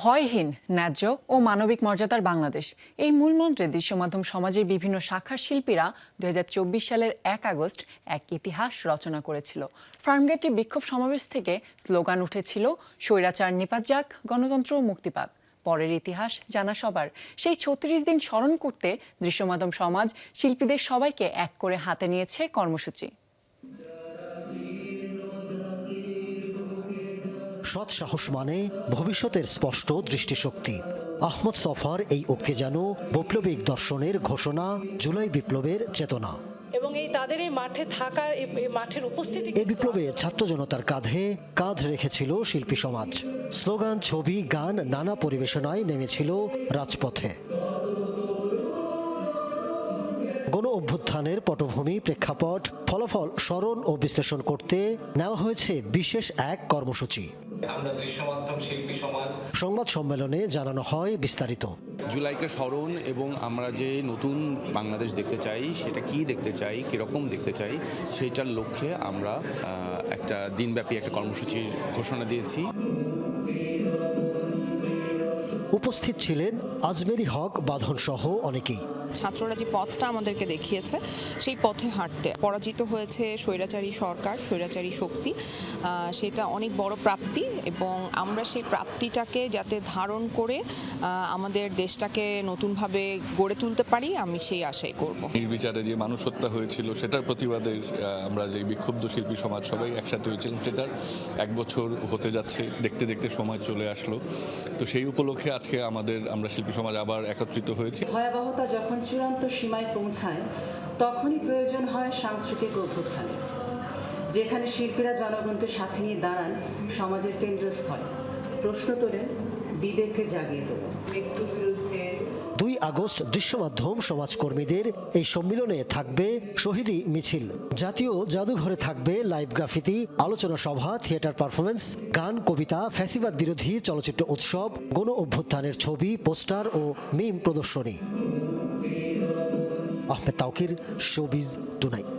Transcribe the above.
ভয়হীন, ন্যায্য ও মানবিক মর্যাদার বাংলাদেশ। এই মূলমন্ত্রে দৃশ্যমাধ্যম সমাজের বিভিন্ন শাখার শিল্পীরা দুই হাজার চব্বিশ সালের এক আগস্ট এক ইতিহাস রচনা করেছিল। ফার্মগেটে বিক্ষোভ সমাবেশ থেকে স্লোগান উঠেছিল, স্বৈরাচার নিপাত যাক, গণতন্ত্র মুক্তি পাক। পরের ইতিহাস জানা সবার। সেই ছত্রিশ দিন স্মরণ করতে দৃশ্যমাধ্যম সমাজ শিল্পীদের সবাইকে এক করে হাতে নিয়েছে কর্মসূচি। সৎ সাহস মানে ভবিষ্যতের স্পষ্ট দৃষ্টিশক্তি। আহমদ সফার এই উক্তি যেন বৈপ্লবিক দর্শনের ঘোষণা জুলাই বিপ্লবের চেতনা। এবং এই তাদের এই মাঠে থাকার এই এই মাঠের উপস্থিতি এ বিপ্লবে ছাত্র জনতার কাঁধে কাঁধ রেখেছিল শিল্পী সমাজ। স্লোগান ছবি গান নানা পরিবেশনায় নেমেছিল রাজপথে। গণ অভ্যুত্থানের পটভূমি প্রেক্ষাপট ফলাফল স্মরণ ও বিশ্লেষণ করতে নেওয়া হয়েছে বিশেষ এক কর্মসূচি। আমরা দৃশ্যমাধ্যম শিল্পী সমাজ। সংবাদ সম্মেলনে জানানো হয় বিস্তারিত। জুলাইকে স্মরণ এবং আমরা যে নতুন বাংলাদেশ দেখতে চাই সেটা কি দেখতে চাই কীরকম দেখতে চাই সেটার লক্ষ্যে আমরা একটা দিনব্যাপী একটা কর্মসূচির ঘোষণা দিয়েছি। উপস্থিত ছিলেন আজমেরি হক বাঁধন সহ অনেকেই। ছাত্ররা যে পথটা আমাদেরকে দেখিয়েছে সেই পথে হাঁটতে। পরাজিত হয়েছে স্বৈরাচারী সরকার স্বৈরাচারী শক্তি। সেটা অনেক বড় প্রাপ্তি এবং আমরা সেই প্রাপ্তিটাকে যাতে ধারণ করে আমাদের দেশটাকে নতুনভাবে গড়ে তুলতে পারি আমি সেই আশাই করব। নির্বিচারে যে মানুষ হত্যা হয়েছিল সেটার প্রতিবাদে আমরা যে বিক্ষুব্ধ শিল্পী সমাজ সবাই একসাথে হয়েছিলাম সেটার এক বছর হতে যাচ্ছে দেখতে দেখতে সময় চলে আসলো। তো সেই উপলক্ষে আজকে আমাদের আমরা শিল্পী সমাজ আবার একত্রিত হয়েছি। ভয়াবহতা যখন চূড়ান্ত সীমায় পৌঁছায় তখনই প্রয়োজন হয় সাংস্কৃতিক অভ্যুত্থানে যেখানে শিল্পীরা জনগণকে সাথে নিয়ে দাঁড়ান সমাজের কেন্দ্রস্থলে। প্রশ্ন তোলেন বিবেককে জাগিয়ে তোলেন। দুই আগস্ট দৃশ্যমাধ্যম সমাজকর্মীদের এই সম্মিলনে থাকবে শহীদি মিছিল। জাতীয় জাদুঘরে থাকবে লাইভ গ্রাফিতি, আলোচনা সভা, থিয়েটার পারফরমেন্স গান, কবিতা, ফ্যাসিবাদ বিরোধী চলচ্চিত্র উৎসব, গণ অভ্যুত্থানের ছবি, পোস্টার ও মিম প্রদর্শনী। Ahmed Tawkir, showbiz tonight.